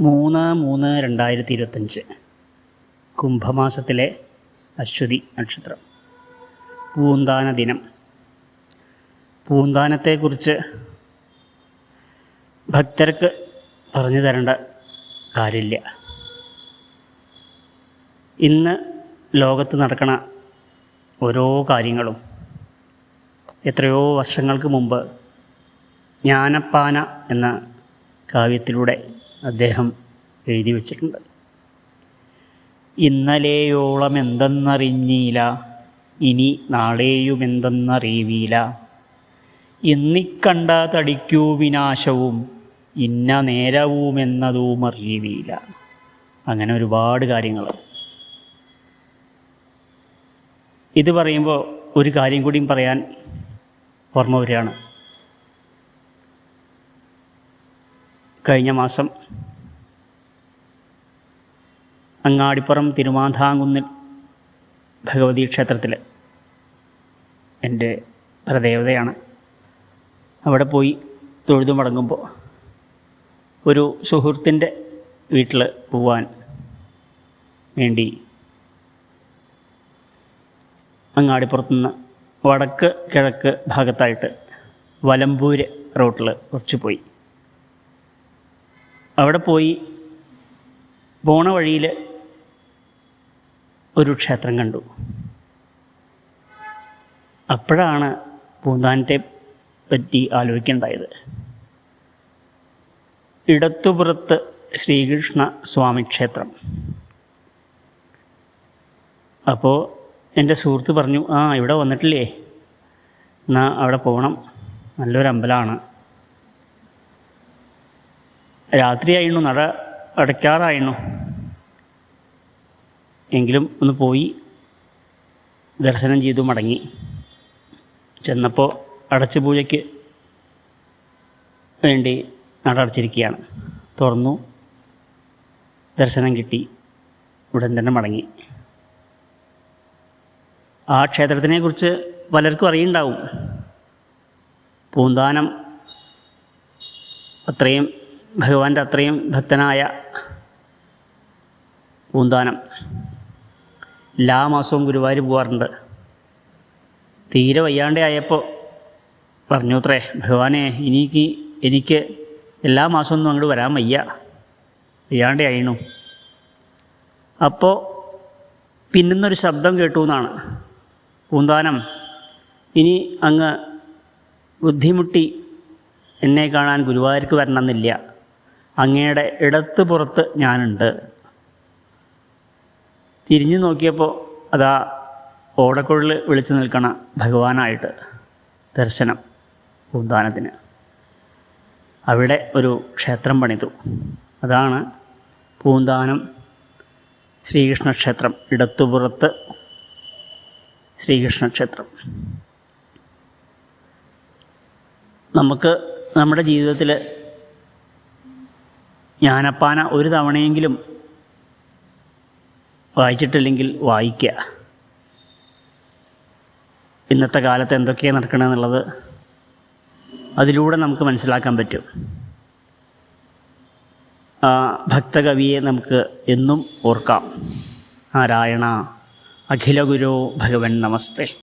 മൂന്ന് മൂന്ന് രണ്ടായിരത്തി ഇരുപത്തഞ്ച് കുംഭമാസത്തിലെ അശ്വതി നക്ഷത്രം. പൂന്താന ദിനം. പൂന്താനത്തെക്കുറിച്ച് ഭക്തർക്ക് പറഞ്ഞു തരേണ്ട കാര്യമില്ല. ഇന്ന് ലോകത്ത് നടക്കണ ഓരോ കാര്യങ്ങളും എത്രയോ വർഷങ്ങൾക്ക് മുമ്പ് ജ്ഞാനപ്പാന എന്ന കാവ്യത്തിലൂടെ അദ്ദേഹം എഴുതി വച്ചിട്ടുണ്ട്. ഇന്നലെയോളം എന്തെന്നറിഞ്ഞീല ഇനി നാളെയും എന്തെന്നറിയീല ഇന്നിക്കണ്ട തടിക്കൂ വിനാശവും ഇന്ന നേരവുമെന്നതും അറിയുകയില്ല അങ്ങനെ ഒരുപാട് കാര്യങ്ങൾ ഇത് പറയുമ്പോൾ ഒരു കാര്യം കൂടിയും പറയാൻ ഓർമ്മ വരികയാണ്. കഴിഞ്ഞ മാസം അങ്ങാടിപ്പുറം തിരുമാന്താങ്കുന്നിൽ ഭഗവതി ക്ഷേത്രത്തിൽ എന്റെ പ്രദേവതയാണ്. അവിടെ പോയി തൊഴുതു മടങ്ങുമ്പോൾ ഒരു സുഹൃത്തിന്റെ വീട്ടിൽ പോവാൻ വേണ്ടി അങ്ങാടിപ്പുറത്തുനിന്ന് വടക്ക് കിഴക്ക് ഭാഗത്തായിട്ട് വലമ്പൂര് റോട്ടിൽ കുറച്ച് പോയി. അവിടെ പോയി പോണ വഴിയിൽ ഒരു ക്ഷേത്രം കണ്ടു. അപ്പോഴാണ് പൂന്താനത്തെ പറ്റി ആലോചിക്കേണ്ടായത് ഇടത്തുപുറത്ത് ശ്രീകൃഷ്ണ സ്വാമി ക്ഷേത്രം. അപ്പോൾ എന്റെ സുഹൃത്ത് പറഞ്ഞു ആ ഇവിടെ വന്നിട്ടില്ലേ. എന്നാൽ അവിടെ പോകണം നല്ലൊരു അമ്പലമാണ്. രാത്രിയായിരുന്നു നട അടയ്ക്കാറായിരുന്നു എങ്കിലും ഒന്ന് പോയി ദർശനം ചെയ്തു മടങ്ങി. ചെന്നപ്പോൾ അടച്ചു പൂജയ്ക്ക് വേണ്ടി നട അടച്ചിരിക്കുകയാണ് തുറന്നു ദർശനം കിട്ടി. ഉടൻ തന്നെ മടങ്ങി. ആ ക്ഷേത്രത്തിനെക്കുറിച്ച് പലർക്കും അറിയുണ്ടാവും. പൂന്താനം അത്രയും ഭഗവാന്റെ അത്രയും ഭക്തനായ പൂന്താനം. എല്ലാ മാസവും ഗുരുവായൂർ പോകാറുണ്ട് തീരെ വയ്യാണ്ടേ ആയപ്പോൾ പറഞ്ഞു അത്രേ ഭഗവാനെ എനിക്ക് എനിക്ക് എല്ലാ മാസമൊന്നും അങ്ങോട്ട് വരാൻ വയ്യ. വയ്യാണ്ട് ആയിണു അപ്പോൾ പിന്നുന്നൊരു ശബ്ദം കേട്ടു എന്നാണ്. പൂന്താനം ഇനി അങ്ങ് ബുദ്ധിമുട്ടി എന്നെ കാണാൻ ഗുരുവായൂർക്ക് വരണമെന്നില്ല. അങ്ങയുടെ ഇടത്ത് പുറത്ത് ഞാനുണ്ട്. തിരിഞ്ഞു നോക്കിയപ്പോൾ അതാ ഓടക്കുഴൽ വിളിച്ചു നിൽക്കണ ഭഗവാനായിട്ട് ദർശനം പൂന്താനത്തിന്. അവിടെ ഒരു ക്ഷേത്രം പണിതു. അതാണ് പൂന്താനം ശ്രീകൃഷ്ണ ക്ഷേത്രം ഇടത്തുപുറത്ത് ശ്രീകൃഷ്ണ ക്ഷേത്രം നമുക്ക് നമ്മുടെ ജീവിതത്തിൽ ജ്ഞാനപ്പാന ഒരു തവണയെങ്കിലും വായിച്ചിട്ടില്ലെങ്കിൽ വായിക്കുക ഇന്നത്തെ കാലത്ത് എന്തൊക്കെയാണ് നടക്കണമെന്നുള്ളത് അതിലൂടെ നമുക്ക് മനസ്സിലാക്കാൻ പറ്റും. ആ ഭക്തകവിയെ നമുക്ക് എന്നും ഓർക്കാം. നാരായണ അഖില ഗുരു ഭഗവൻ നമസ്തേ.